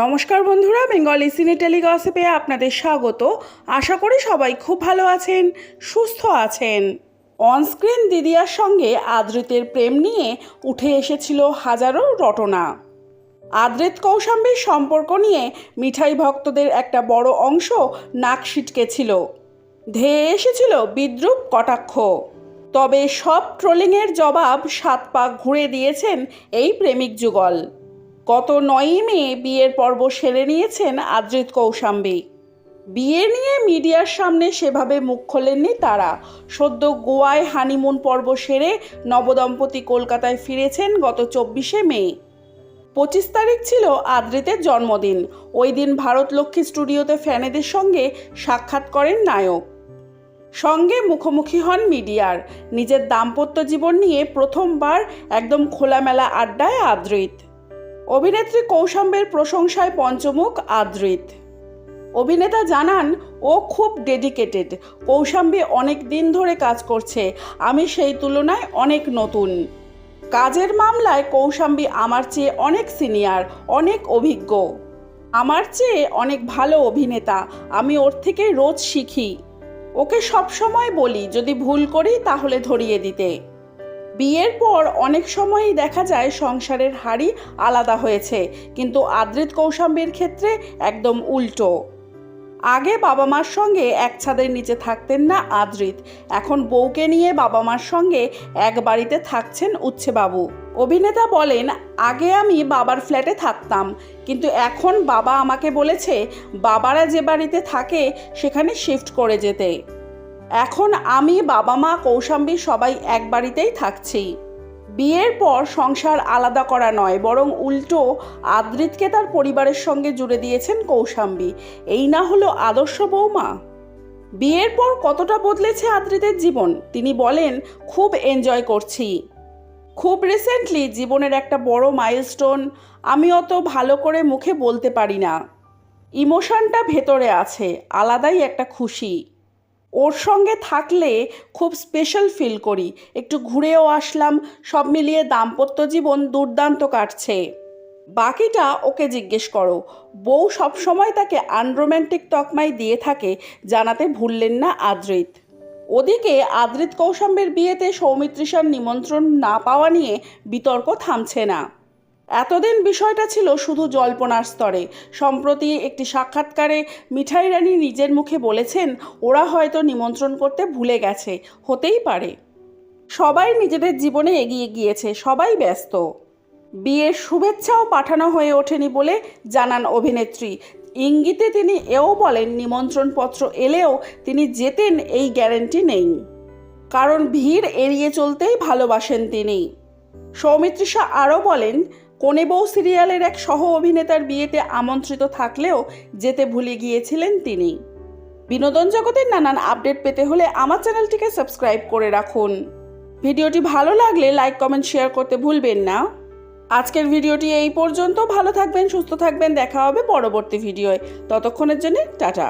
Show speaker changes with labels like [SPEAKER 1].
[SPEAKER 1] নমস্কার বন্ধুরা, বেঙ্গলি সিনে টেলিগসিপে আপনাদের স্বাগত। আশা করি সবাই খুব ভালো আছেন, সুস্থ আছেন। অনস্ক্রিন দিদিয়ার সঙ্গে আদ্রিতের প্রেম নিয়ে উঠে এসেছিল হাজারো রটনা। আদ্রিত কৌশাম্বীর সম্পর্ক নিয়ে মিঠাই ভক্তদের একটা বড় অংশ নাক ছিটকেছিল ধেয়ে এসেছিল বিদ্রুপ কটাক্ষ। তবে সব ট্রোলিংয়ের জবাব সাত পাক ঘুরে দিয়েছেন এই প্রেমিক যুগল। গত নয়ই মে বিয়ের পর্ব সেরে নিয়েছেন আদ্রিত কৌশাম্বী। বিয়ে নিয়ে মিডিয়ার সামনে সেভাবে মুখ খোলেননি তারা। সদ্য গোয়ায় হানিমুন পর্ব সেরে নবদম্পতি কলকাতায় ফিরেছেন গত চব্বিশে মে। পঁচিশ তারিখ ছিল আদ্রিতের জন্মদিন। ওই দিন ভারত লক্ষ্মী স্টুডিওতে ফ্যানেদের সঙ্গে সাক্ষাৎ করেন নায়ক। সঙ্গে মুখোমুখি হন মিডিয়ার। নিজের দাম্পত্য জীবন নিয়ে প্রথমবার একদম খোলামেলা আড্ডায় আদ্রিত। অভিনেত্রী কৌশাম্বের প্রশংসায় পঞ্চমুখ আদ্রিত। অভিনেতা জানান, ও খুব ডেডিকেটেড কৌশাম্বী অনেক দিন ধরে কাজ করছে। আমি সেই তুলনায় অনেক নতুন। কাজের মামলায় কৌশাম্বী আমার চেয়ে অনেক সিনিয়র অনেক অভিজ্ঞ। আমার চেয়ে অনেক ভালো অভিনেতা। আমি ওর থেকে রোজ শিখি। ওকে সব সময় বলি, যদি ভুল করি তাহলে ধরিয়ে দিতে। বিয়ের পর অনেক সময়ই দেখা যায় সংসারের হাড়ি আলাদা হয়েছে, কিন্তু আদ্রিত কৌশাম্বীর ক্ষেত্রে একদম উল্টো। আগে বাবা মার সঙ্গে এক ছাদের নিচে থাকতেন না আদ্রিত। এখন বউকে নিয়ে বাবা মার সঙ্গে এক বাড়িতে থাকছেন উচ্ছেবাবু। অভিনেতা বলেন, আগে আমি বাবার ফ্ল্যাটে থাকতাম, কিন্তু এখন বাবা আমাকে বলেছে, বাবারা যে বাড়িতে থাকে, সেখানে শিফট করে যেতে। এখন আমি বাবা মা কৌশাম্বী সবাই এক বাড়িতেই থাকছি। বিয়ের পর সংসার আলাদা করা নয়, বরং উল্টো আদৃতকে তার পরিবারের সঙ্গে জুড়ে দিয়েছেন কৌশাম্বী। এই না হলো আদর্শ বৌমা? বিয়ের পর কতটা বদলেছে আদৃতের জীবন? তিনি বলেন, খুব এনজয় করছি। খুব রিসেন্টলি জীবনের একটা বড় মাইলস্টোন আমি অত ভালো করে মুখে বলতে পারি না। ইমোশনটা ভেতরে আছে, আলাদাই একটা খুশি। ওর সঙ্গে থাকলে খুব স্পেশাল ফিল করি। একটু ঘুরেও আসলাম, সব মিলিয়ে দাম্পত্য জীবন দুর্দান্ত কাটছে। বাকিটা ওকে জিজ্ঞেস করো। বউ সবসময় তাকে আনরোম্যান্টিক তকমাই দিয়ে থাকে, জানাতে ভুললেন না আদ্রিত। ওদিকে আদ্রিত কৌশাম্বের বিয়েতে সৌমিত্রিষার নিমন্ত্রণ না পাওয়া নিয়ে বিতর্ক থামছে না। এতদিন বিষয়টা ছিল শুধু জল্পনার স্তরে। সম্প্রতি একটি সাক্ষাৎকারে মিঠাই রানী নিজের মুখে বলেছেন, ওরা হয়তো নিমন্ত্রণ করতে ভুলে গেছে। হতেই পারে। সবাই নিজেদের জীবনে এগিয়ে গিয়েছে, সবাই ব্যস্ত। বিয়ের শুভেচ্ছাও পাঠানো হয়ে ওঠেনি বলে জানান অভিনেত্রী। ইঙ্গিতে তিনি এও বলেন, নিমন্ত্রণপত্র এলেও তিনি যেতেন, এই গ্যারেন্টি নেই। কারণ ভিড় এড়িয়ে চলতেই ভালোবাসেন তিনি। সৌমিত্রিষা আরও বলেন কনে বউ সিরিয়ালের এক সহ অভিনেতার বিয়েতে আমন্ত্রিত থাকলেও যেতে ভুলে গিয়েছিলেন তিনি। বিনোদন জগতের নানান আপডেট পেতে হলে আমার চ্যানেলটিকে সাবস্ক্রাইব করে রাখুন। ভিডিওটি ভালো লাগলে লাইক, কমেন্ট, শেয়ার করতে ভুলবেন না। আজকের ভিডিওটি এই পর্যন্ত। ভালো থাকবেন, সুস্থ থাকবেন। দেখা হবে পরবর্তী ভিডিওয়। ততক্ষণের জন্য টাটা।